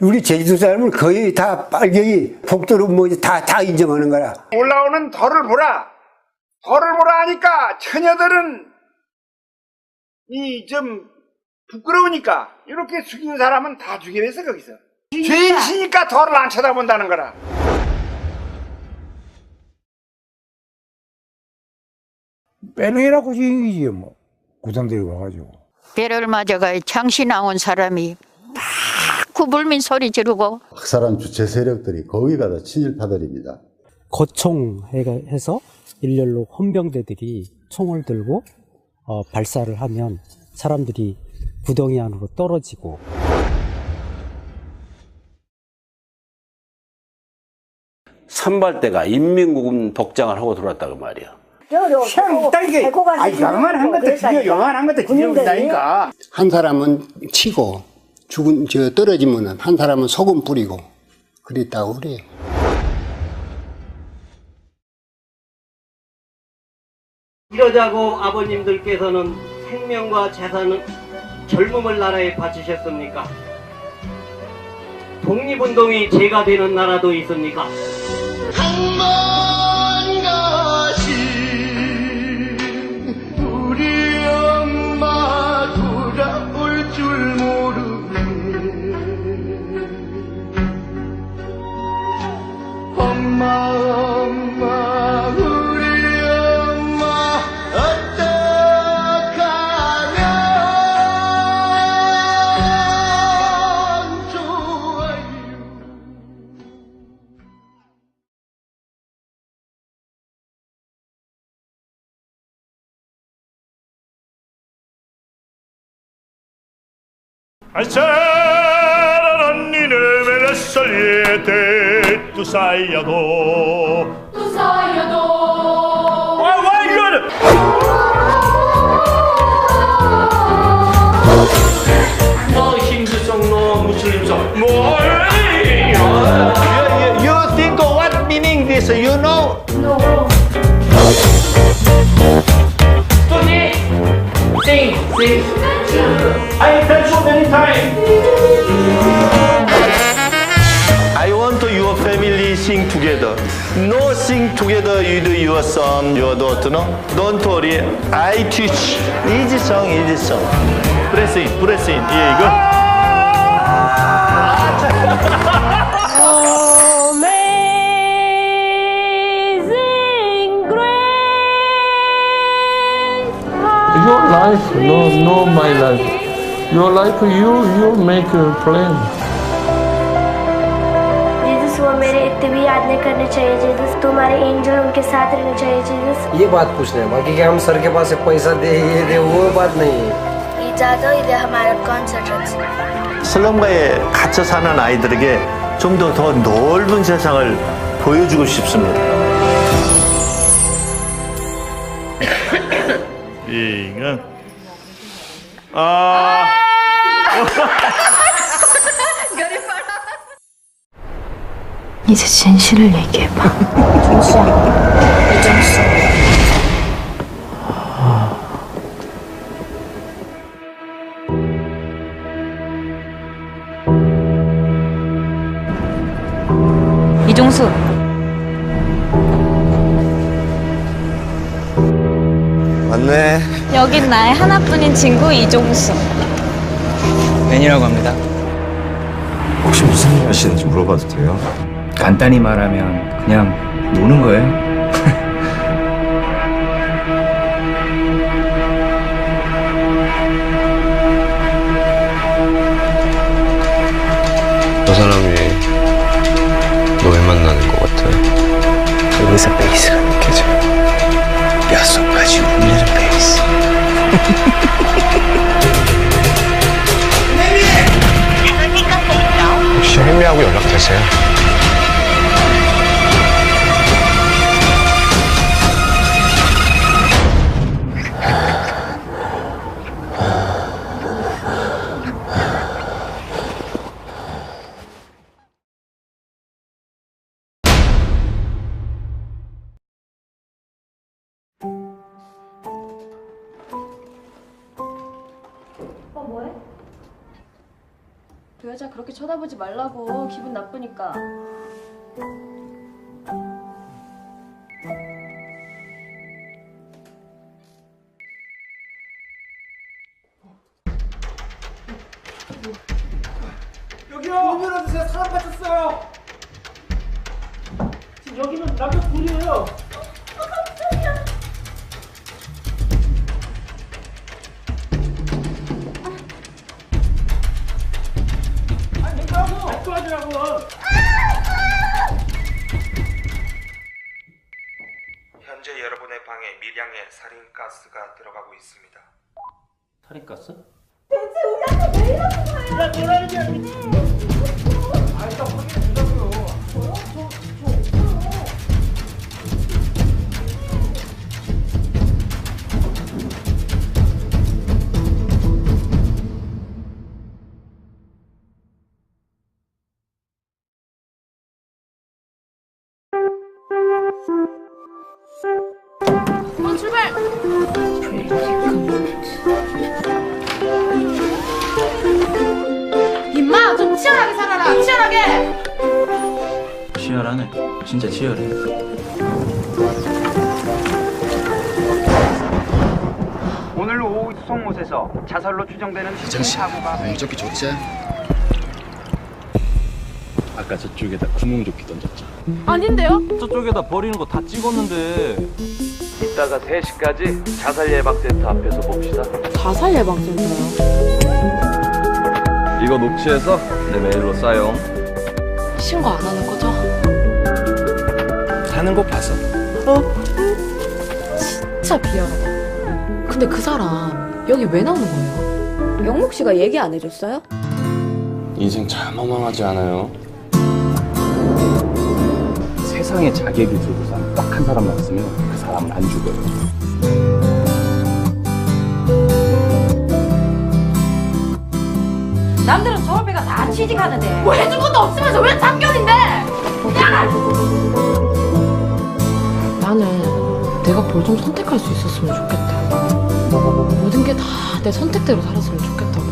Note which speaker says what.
Speaker 1: 우리 제주도 사람은 거의 다 빨갱이, 복도로 뭐 다, 다 인정하는 거라.
Speaker 2: 올라오는 덜을 보라. 덜을 보라 하니까 처녀들은 이 좀 부끄러우니까 이렇게 죽인 사람은 다 죽이랬어 거기서. 죄인이니까 덜을 안 쳐다본다는 거라.
Speaker 3: 빼내라고 얘기지 뭐 구상들이 와가지고
Speaker 4: 배를 맞아가 장시 나온 사람이 막 구불민 소리 지르고
Speaker 5: 학살한 주체 세력들이 거기가 다 친일파들입니다.
Speaker 6: 거총 해서 일렬로 헌병대들이 총을 들고 어, 발사를 하면 사람들이 구덩이 안으로 떨어지고
Speaker 7: 선발대가 인민군 복장을 하고 들어왔다고 말이야.
Speaker 2: 참 딸게 아 영원한 것도 죽여 영원한 것도 죽여본다니까.
Speaker 8: 한 사람은 치고 죽은 저 떨어지면은 한 사람은 소금 뿌리고 그랬다고 그래요.
Speaker 9: 이러자고 아버님들께서는 생명과 재산은 젊음을 나라에 바치셨습니까? 독립운동이 제가 되는 나라도 있습니까?
Speaker 10: Sarà soliete tu saiado
Speaker 11: Tu saiado
Speaker 10: Why why good
Speaker 9: 너 힌두성 너 무슬림성
Speaker 10: 뭐
Speaker 11: You, you think of what meaning this, you know? No.
Speaker 9: 띵 띵.
Speaker 10: I tell so many times
Speaker 11: I want your family sing together. No sing together with your son, your daughter, no? Don't worry. I teach. Easy song, easy song. Press in, press in. Yeah, go.
Speaker 12: Your life, no, no, my life. Your life, you, you make a plan.
Speaker 13: Jesus वो मेरे इतने भी याद नहीं करने चाहिए जीसस तुम्हारे एंजल उनके साथ रहने चाहिए जीसस
Speaker 14: ये बात पूछना है बाकी कि हम सर के पास से पैसा दे ये दे वो बात नहीं है
Speaker 13: इजाजो इधर हमारा कॉन्सेंट्रेट
Speaker 11: 슬럼가에 갇혀 사는 아이들에게 좀 더 더 넓은 세상을 보여주고 싶습니다.
Speaker 10: 잉은 아.
Speaker 13: 이제 진실을 얘기해봐. 정수야 이정수
Speaker 15: 이종수
Speaker 16: 네.
Speaker 15: 여긴 나의 하나뿐인 친구 이종수
Speaker 17: 벤이라고 합니다.
Speaker 16: 혹시 무슨 일 하시는지 물어봐도 돼요?
Speaker 17: 간단히 말하면 그냥 노는 거예요.
Speaker 16: 저 사람이 너 왜 만나는 것 같아?
Speaker 14: 여기서 베이스가 느껴져요 뼛속까지 울리는
Speaker 16: 혹시 혜미하고 연락되세요?
Speaker 13: 그 여자 그렇게 쳐다보지 말라고 기분 나쁘니까.
Speaker 9: 여기요. 문 열어주세요. 사람 다쳤어요. 지금 여기는 남자 둘이에요.
Speaker 18: 살인가스가 들어가고 있습니다.
Speaker 19: 살인가스?
Speaker 9: 야, 뭐라는 게 아, 일단 확인
Speaker 20: 치열하네. 진짜 치열해.
Speaker 9: 오늘 오후 송못에서 자살로 추정되는 사고가
Speaker 16: 면접기 좋지?
Speaker 17: 아까 저쪽에다 구멍조끼 던졌죠.
Speaker 13: 아닌데요?
Speaker 17: 저쪽에다 버리는 거 다 찍었는데.
Speaker 19: 이따가 3시까지 자살 예방센터 앞에서 봅시다.
Speaker 13: 자살 예방센터요.
Speaker 17: 이거 녹취해서 내 메일로 사용.
Speaker 13: 신고 안 하는 거 죠?
Speaker 17: 사는 거 봐서.
Speaker 13: 진짜 비열하다. 근데 그 사람 여기 왜 나오는 거예요? 영목 씨가 얘기 안 해줬어요?
Speaker 17: 인생 참 허망하지 않아요? 세상에 자기의 빚을 부산 딱한 사람만 있으면 그 사람은 안 죽어요.
Speaker 21: 남들은 서울배가 다 취직하는데
Speaker 13: 뭐 해준 것도 없으면서 왜 참견인데? 나는 내가 뭘 좀 선택할 수 있었으면 좋겠다. 모든 게 다 내 선택대로 살았으면 좋겠다고.